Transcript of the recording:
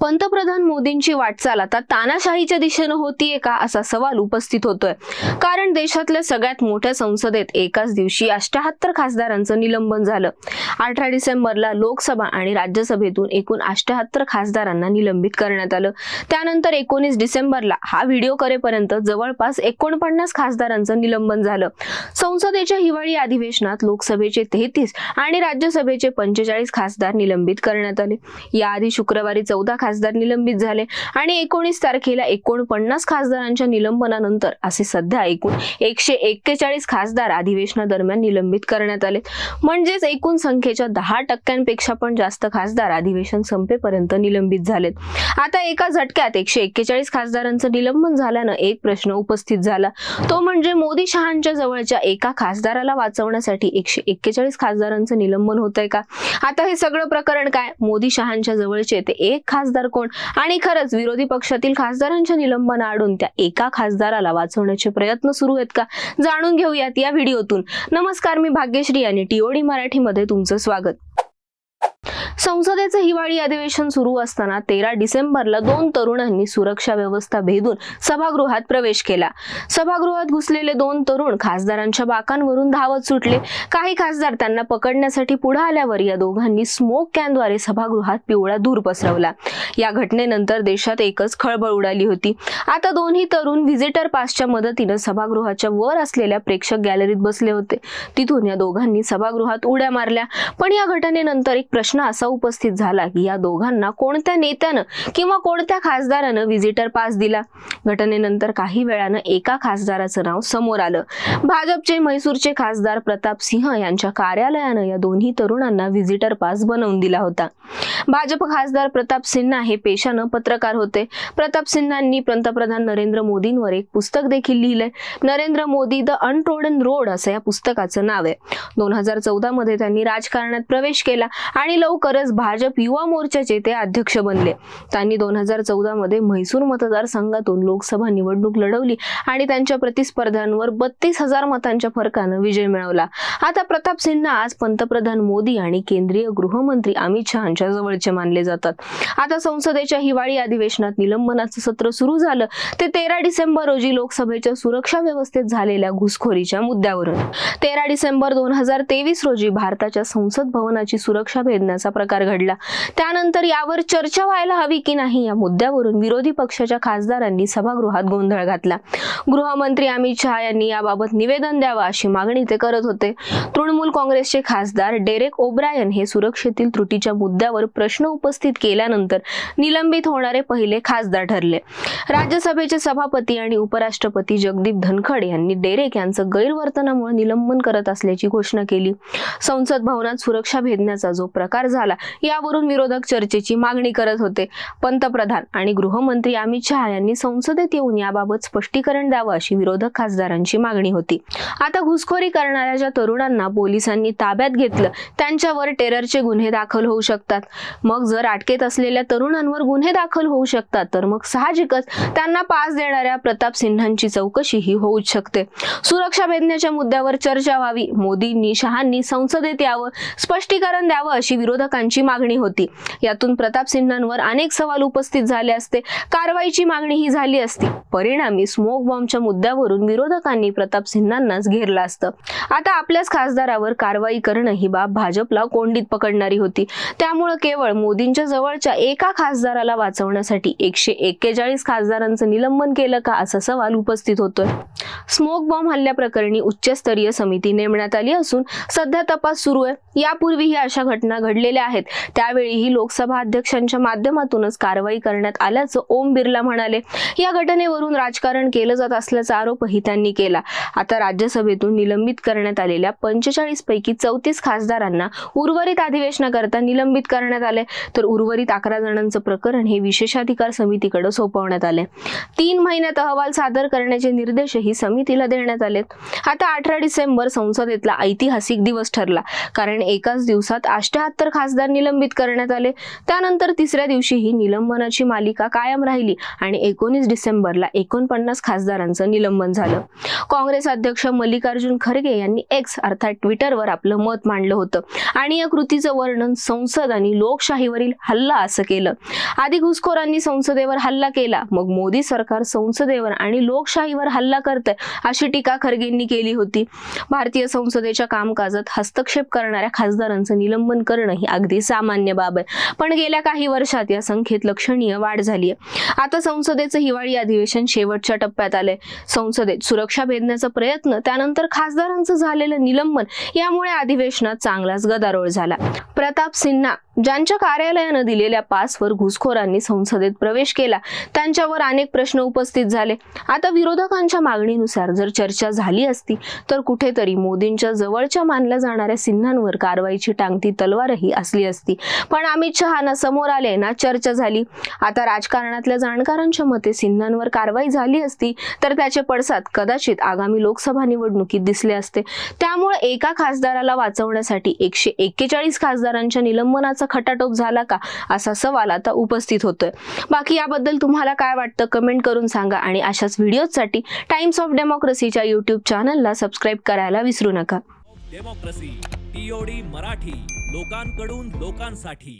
पंतप्रधान मोदींची वाटचाल आता तानाशाहीच्या दिशेनं होतीये का असा सवाल उपस्थित होतोय. कारण देशातल्या सगळ्यात मोठ्या संसदेत एकाच दिवशी अष्ट्याहत्तर खासदारांचं निलंबन झालं. अठरा डिसेंबरला लोकसभा आणि राज्यसभेतून एकूण अष्ट्याहत्तर खासदारांना निलंबित करण्यात आलं. त्यानंतर एकोणीस डिसेंबरला हा व्हिडिओ करेपर्यंत जवळपास एकोणपन्नास खासदारांचं निलंबन झालं. संसदेच्या हिवाळी अधिवेशनात लोकसभेचे तेहतीस आणि राज्यसभेचे पंचेचाळीस खासदार निलंबित करण्यात आले. याआधी शुक्रवारी चौदा खासदार निलंबित झाले. आणि एकोणीस तारखेला एकोणपन्नास खासदारांच्या निलंबनानंतर असे सध्या एकूण एकशे एक्केचाळीस खासदार अधिवेशनादरम्यान निलंबित करण्यात आले म्हणजेच एकूण संख्येच्या दहा टक्क्यांपेक्षा पण जास्त खासदार अधिवेशन संपेपर्यंत निलंबित झालेत. आता एका झटक्यात एकशे एक्केचाळीस खासदारांचं निलंबन झाल्यानं एक प्रश्न उपस्थित झाला. तो म्हणजे मोदी शहांच्या जवळच्या एका खासदाराला वाचवण्यासाठी एकशे एक्केचाळीस खासदारांचं निलंबन होत आहे का? आता हे सगळं प्रकरण काय? मोदी शहांच्या जवळचे ते एक खासदार कोण? आणि खरंच विरोधी पक्षातील खासदारांच्या निलंबनाआडून त्या एका खासदाराला वाचवण्याचे प्रयत्न सुरू आहेत का? जाणून घेऊयात या व्हिडिओतून. नमस्कार मी भाग्यश्री आणि टीओडी मराठीमध्ये तुमचं स्वागत. संसदेचं हिवाळी अधिवेशन सुरू असताना तेरा डिसेंबरला दोन तरुणांनी सुरक्षा व्यवस्था भेदून सभागृहात प्रवेश केला. सभागृहात घुसलेले दोन तरुण खासदारांच्या बाकांवरून धावत सुटले. काही खासदार त्यांना पकडण्यासाठी पुढे आल्यावर या दोघांनी स्मोक कॅनद्वारे सभागृहात पिवळा धूर पसरवला. या घटनेनंतर देशात एकच खळबळ उडाली होती. आता दोन्ही तरुण व्हिजिटर पासच्या मदतीनं सभागृहाच्या वर असलेल्या प्रेक्षक गॅलरीत बसले होते. तिथून या दोघांनी सभागृहात उड्या मारल्या. पण या घटनेनंतर एक प्रश्न असा उपस्थित झाला. की या दोघांना कोणत्या नेत्यानं किंवा कोणत्या खासदारानं व्हिजिटर पास दिला? घटनेनंतर काही वेळानं एका खासदाराचं नाव समोर आलं. भाजपचे म्हैसूरचे खासदार प्रताप सिंह यांच्या कार्यालयानं या दोन्ही तरुणांना व्हिजिटर पास बनवून दिला होता. भाजप खासदार प्रताप सिन्हा हे पेशानं पत्रकार होते. प्रताप सिन्हांनी पंतप्रधान नरेंद्र मोदींवर एक पुस्तक देखील लिहिलंय. Narendra Modi the untrodden road असं या पुस्तकाचं नाव आहे. दोन हजार चौदा मध्ये त्यांनी राजकारणात प्रवेश केला आणि लवकरच भाजप युवा मोर्चाचे ते अध्यक्ष बनले. त्यांनी दोन हजार चौदा मध्ये म्हैसूर मतदारसंघातून लोकसभा निवडणूक लढवली आणि त्यांच्या प्रतिस्पर्ध्यांवर बत्तीस हजार मतांच्या फरकानं विजय मिळवला. आता प्रताप सिन्हा आज पंतप्रधान मोदी आणि केंद्रीय गृहमंत्री अमित शहाच्या जवळचे मानले जातात. आता संसदेच्या हिवाळी अधिवेशनात निलंबनाचं सत्र सुरू झालं. ते तेरा डिसेंबर रोजी लोकसभेच्या सुरक्षा व्यवस्थेत झालेल्या घुसखोरीच्या मुद्द्यावरून. तेरा डिसेंबर दोन हजार तेवीस रोजी भारताच्या संसद भवनाची सुरक्षा भेदण्याचा प्रकार घडला. त्यानंतर यावर चर्चा व्हायला हवी की नाही या मुद्द्यावरून विरोधी पक्षाच्या खासदारांनी सभागृहात गोंधळ घातला. गृहमंत्री अमित शहा यांनी याबाबत निवेदन द्यावं अशी मागणी ते करत होते. तृणमूल काँग्रेसचे खासदार डेरेक ओब्रायन हे सुरक्षेतील त्रुटीच्या मुद्द्यावर प्रश्न उपस्थित केल्यानंतर निलंबित होणारे पहिले खासदार ठरले. राज्यसभेचे सभापती आणि उपराष्ट्रपती जगदीप धनखड यांनी डेरेक यांचं गैरवर्तनामुळे निलंबन करत असल्याची घोषणा केली. संसद भवनात सुरक्षा भेदण्याचा जो प्रकार झाला यावरून विरोधक चर्चेची मागणी करत होते. पंतप्रधान आणि गृहमंत्री अमित शहा यांनी संसदेत येऊन याबाबत स्पष्टीकरण द्यावं अशी विरोधक खासदारांची मागणी होती. आता घुसखोरी करणाऱ्या ज्या तरुणांना पोलिसांनी ताब्यात घेतलं त्यांच्यावर टेररचे गुन्हे दाखल होऊ शकतात. मग जर अटकेत असलेल्या तरुणांवर गुन्हे दाखल होऊ शकतात तर मग साहजिकच त्यांना पास देणाऱ्या प्रताप सिन्हांची चौकशी ही होऊच शकते. सुरक्षा भेदण्याच्या मुद्द्यावर चर्चा व्हावी. मोदींनी शहांनी संसदेत यावं स्पष्टीकरण द्यावं अशी विरोधकांची मागणी होती. यातून प्रताप सिन्हांवर अनेक सवाल उपस्थित झाले असते. कारवाईची मागणी ही झाली असती. परिणामी स्मोक बॉम्बच्या मुद्द्यावरून विरोधकांनी प्रताप सिन्हांनाच घेरलं असतं. आता आपल्याच खासदारावर कारवाई करणं ही बाब भाजपला कोंडीत पकडणारी होती. त्यामुळे केवळ मोदींच्या जवळच्या एका खासदाराला वाचवण्यासाठी एकशे एक्केचाळीस खासदारांचं निलंबन केलं का असा सवाल उपस्थित होतोय. स्मोक बॉम्ब हल्ल्याप्रकरणी उच्चस्तरीय समिती नेमण्यात आली असून सध्या तपास सुरू आहे. यापूर्वीही अशा घटना घडलेल्या आहेत. त्यावेळीही लोकसभा अध्यक्षांच्या माध्यमातूनच कारवाई करण्यात आल्याचं ओम बिर्ला म्हणाले. या घटनेवरून राजकारण केलं जात असल्याचा आरोपही त्यांनी केला. आता राज्यसभेतून निलंबित करण्यात आलेल्या पंचेचाळीस पैकी चौतीस खासदारांना उर्वरित अधिवेशनाकरता निलंबित करण्यात आले. तर उर्वरित अकरा जणांचं प्रकरण हे विशेषाधिकार समितीकडे सोपवण्यात आले. तीन महिन्यात अहवाल सादर करण्याचे निर्देशही समितीला देण्यात आलेत. आता अठरा डिसेंबर संसदेतला ऐतिहासिक दिवस ठरला. कारण एकाच दिवसात अष्ट्याहत्तर खासदार निलंबित करण्यात आले. त्यानंतर तिसऱ्या दिवशी ही निलंबनाची मालिका कायम राहिली आणि एकोणीस डिसेंबरला एकोणपन्नास खासदारांचं निलंबन झालं. काँग्रेस अध्यक्ष मल्लिकार्जुन खरगे यांनी एक्स अर्थात ट्विटरवर आपलं मत मांडलं होतं आणि या कृतीचं वर्णन संसद आणि लोकशाहीवरील हल्ला असं केलं. आधी घुसखोरांनी संसदेवर हल्ला केला मग मोदी सरकार संसदेवर आणि लोकशाहीवर हल्ला करतंय. अशी टीका खरगेंनी केली होती. भारतीय संसदेच्या कामकाजात हस्तक्षेप करणाऱ्या खासदारांचं निलंबन करणं ही अगदी सामान्य बाब आहे. पण गेल्या काही वर्षात या संख्येत लक्षणीय वाढ झाली आहे आता संसदेचं हिवाळी अधिवेशन शेवटच्या टप्प्यात आलंय. संसदेत सुरक्षा भेदण्याचा प्रयत्न त्यानंतर खासदारांचं झालेलं निलंबन यामुळे अधिवेशनात चांगलाच गदारोळ झाला. प्रताप सिन्हा ज्यांच्या कार्यालयानं दिलेल्या पासवर घुसखोरांनी संसदेत प्रवेश केला त्यांच्यावर अनेक प्रश्न उपस्थित झाले. आता विरोधकांच्या मागणीनुसार जर चर्चा झाली असती तर कुठेतरी मोदींच्या जवळच्या मानल्या जाणाऱ्या सिन्हांवर कारवाईची टांगती तलवारही असली असती. पण अमित शहाना समोर आले ना चर्चा झाली. आता राजकारणातल्या जाणकारांच्या मते सिन्हांवर कारवाई झाली असती तर त्याचे पडसाद कदाचित आगामी लोकसभा निवडणुकीत दिसले असते. त्यामुळे एका खासदाराला वाचवण्यासाठी एकशे एक्केचाळीस खासदारांच्या निलंबनाचा खटाटोप झाला का असा सवाल आता उपस्थित होतोय. बाकी याबद्दल तुम्हाला काय वाटतं कमेंट करून सांगा आणि अशाच व्हिडिओसाठी टाइम्स ऑफ डेमोक्रेसीच्या युट्यूब चॅनलला सबस्क्राईब करायला विसरू नका. डेमोक्रेसी टीओडी मराठी लोकांकडून लोकांसाठी.